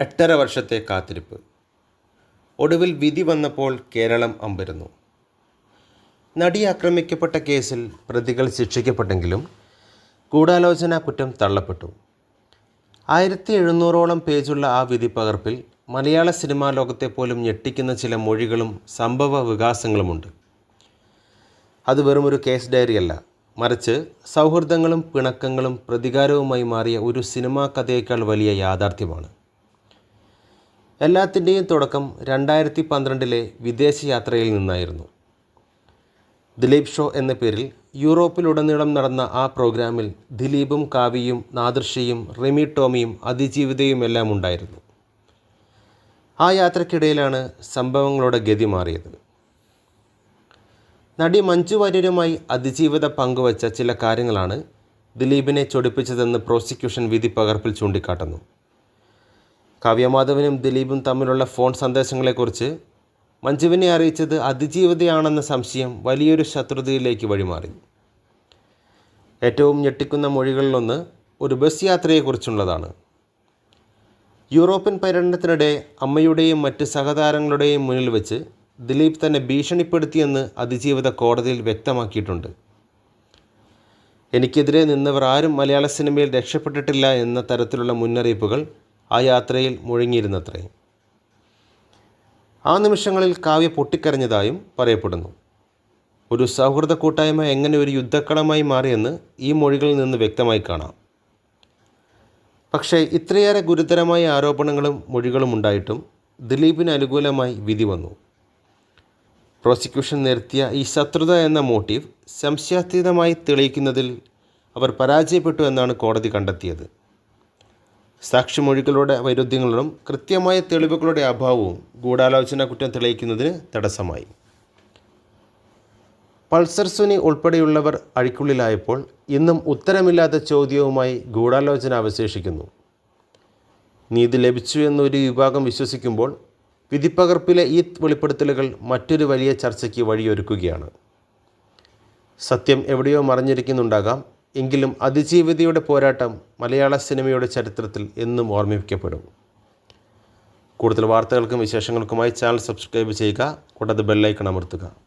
എട്ടര വർഷത്തെ കാത്തിരിപ്പ്. ഒടുവിൽ വിധി വന്നപ്പോൾ കേരളം അമ്പരുന്നു. നടി ആക്രമിക്കപ്പെട്ട കേസിൽ പ്രതികൾ ശിക്ഷിക്കപ്പെട്ടെങ്കിലും ഗൂഢാലോചന കുറ്റം തള്ളപ്പെട്ടു. ആയിരത്തി എഴുന്നൂറോളം പേജുള്ള ആ വിധി പകർപ്പിൽ മലയാള സിനിമാ ലോകത്തെ പോലും ഞെട്ടിക്കുന്ന ചില മൊഴികളും സംഭവ വികാസങ്ങളുമുണ്ട്. അത് വെറുമൊരു കേസ് ഡയറിയല്ല മറിച്ച് സൗഹൃദങ്ങളും പിണക്കങ്ങളും പ്രതികാരവുമായി മാറിയ ഒരു സിനിമാ കഥയേക്കാൾ വലിയ യാഥാർത്ഥ്യമാണ്. എല്ലാത്തിന്റെയും തുടക്കം രണ്ടായിരത്തി പന്ത്രണ്ടിലെ വിദേശയാത്രയിൽ നിന്നായിരുന്നു. ദിലീപ് ഷോ എന്ന പേരിൽ യൂറോപ്പിലുടനീളം നടന്ന ആ പ്രോഗ്രാമിൽ ദിലീപും കാവ്യയും നാദൃഷയും റിമി ടോമിയും അതിജീവിതയും എല്ലാം ഉണ്ടായിരുന്നു. ആ യാത്രക്കിടയിലാണ് സംഭവങ്ങളുടെ ഗതി മാറിയത്. നടി മഞ്ജു വാര്യരുമായി അതിജീവിത പങ്കുവച്ച ചില കാര്യങ്ങളാണ് ദിലീപിനെ ചൊടിപ്പിച്ചതെന്ന് പ്രോസിക്യൂഷൻ വിധി പകർപ്പിൽ ചൂണ്ടിക്കാട്ടുന്നു. കാവ്യമാധവനും ദിലീപും തമ്മിലുള്ള ഫോൺ സന്ദേശങ്ങളെക്കുറിച്ച് മഞ്ജുവിനെ അറിയിച്ചത് അതിജീവിതയാണെന്ന സംശയം വലിയൊരു ശത്രുതയിലേക്ക് വഴിമാറി. ഏറ്റവും ഞെട്ടിക്കുന്ന മൊഴികളിലൊന്ന് ഒരു ബസ് യാത്രയെക്കുറിച്ചുള്ളതാണ്. യൂറോപ്യൻ പര്യടനത്തിനിടെ അമ്മയുടെയും മറ്റ് സഹതാരങ്ങളുടെയും മുന്നിൽ വെച്ച് ദിലീപ് തന്നെ ഭീഷണിപ്പെടുത്തിയെന്ന് അതിജീവിത കോടതിയിൽ വ്യക്തമാക്കിയിട്ടുണ്ട്. എനിക്കെതിരെ നിന്നവർ ആരും മലയാള സിനിമയിൽ രക്ഷപ്പെട്ടിട്ടില്ല എന്ന തരത്തിലുള്ള മുന്നറിയിപ്പുകൾ ആ യാത്രയിൽ മുഴങ്ങിയിരുന്നത്രേ. ആ നിമിഷങ്ങളിൽ കാവ്യ പൊട്ടിക്കരഞ്ഞതായും പറയപ്പെടുന്നു. ഒരു സൗഹൃദ കൂട്ടായ്മ എങ്ങനെ ഒരു യുദ്ധക്കളമായി മാറിയെന്ന് ഈ മൊഴികളിൽ നിന്ന് വ്യക്തമായി കാണാം. പക്ഷേ ഇത്രയേറെ ഗുരുതരമായ ആരോപണങ്ങളും മൊഴികളും ഉണ്ടായിട്ടും ദിലീപിന് അനുകൂലമായി വിധി വന്നു. പ്രോസിക്യൂഷൻ നിർത്തിയ ഈ ശത്രുത എന്ന മോട്ടീവ് സംശയാതീതമായി തെളിയിക്കുന്നതിൽ അവർ പരാജയപ്പെട്ടു എന്നാണ് കോടതി കണ്ടെത്തിയത്. സാക്ഷിമൊഴികളുടെ വൈരുദ്ധ്യങ്ങളും കൃത്യമായ തെളിവുകളുടെ അഭാവവും ഗൂഢാലോചന കുറ്റം തെളിയിക്കുന്നതിന് തടസ്സമായി. പൾസർ സുനി ഉൾപ്പെടെയുള്ളവർ അഴിക്കുള്ളിലായപ്പോൾ ഇന്നും ഉത്തരമില്ലാത്ത ചോദ്യവുമായി ഗൂഢാലോചന അവശേഷിക്കുന്നു. നീതി ലഭിച്ചു എന്നൊരു വിഭാഗം വിശ്വസിക്കുമ്പോൾ വിധിപ്പകർപ്പിലെ ഈ വെളിപ്പെടുത്തലുകൾ മറ്റൊരു വലിയ ചർച്ചയ്ക്ക് വഴിയൊരുക്കുകയാണ്. സത്യം എവിടെയോ മറിഞ്ഞിരിക്കുന്നുണ്ടാകാം. എങ്കിലും അതിജീവിതയുടെ പോരാട്ടം മലയാള സിനിമയുടെ ചരിത്രത്തിൽ എന്നും ഓർമ്മിപ്പിക്കപ്പെടും. കൂടുതൽ വാർത്തകൾക്കും വിശേഷങ്ങൾക്കുമായി ചാനൽ സബ്സ്ക്രൈബ് ചെയ്യുക കൂടാതെ ബെല്ലൈക്കൺ അമർത്തുക.